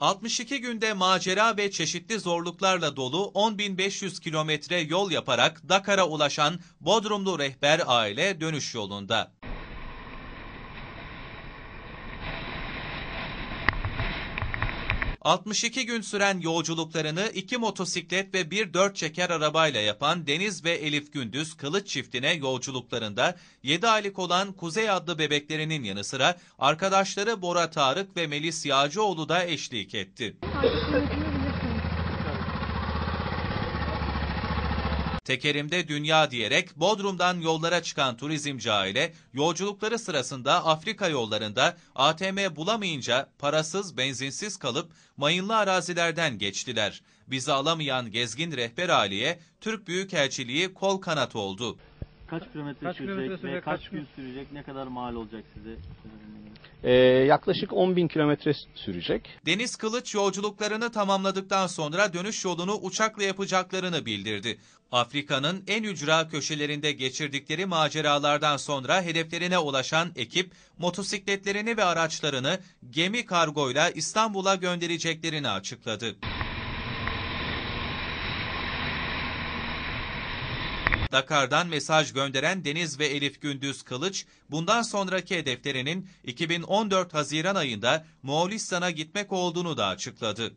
62 günde macera ve çeşitli zorluklarla dolu 10.500 kilometre yol yaparak Dakar'a ulaşan Bodrumlu rehber aile dönüş yolunda. ...62 gün süren yolculuklarını iki motosiklet ve bir dört çeker arabayla yapan Deniz ve Elif Gündüz Kılıç çiftine yolculuklarında 7 aylık olan Kuzey adlı bebeklerinin yanı sıra arkadaşları Bora Tarık ve Melis Yağcıoğlu da eşlik etti. Tekerimde dünya diyerek Bodrum'dan yollara çıkan turizmci aile yolculukları sırasında Afrika yollarında ATM bulamayınca parasız benzinsiz kalıp mayınlı arazilerden geçtiler. Bizi alamayan gezgin rehber aileye Türk Büyükelçiliği kol kanat oldu. Kaç kilometre Kaç sürecek kilometre ve sürecek, kaç kaç gün sürecek, ne kadar mal olacak size? Ee, yaklaşık 10 bin kilometre sürecek. Deniz Kılıç yolculuklarını tamamladıktan sonra dönüş yolunu uçakla yapacaklarını bildirdi. Afrika'nın en ücra köşelerinde geçirdikleri maceralardan sonra hedeflerine ulaşan ekip motosikletlerini ve araçlarını gemi kargoyla İstanbul'a göndereceklerini açıkladı. Dakar'dan mesaj gönderen Deniz ve Elif Gündüz Kılıç, bundan sonraki hedeflerinin 2014 Haziran ayında Moğolistan'a gitmek olduğunu da açıkladı.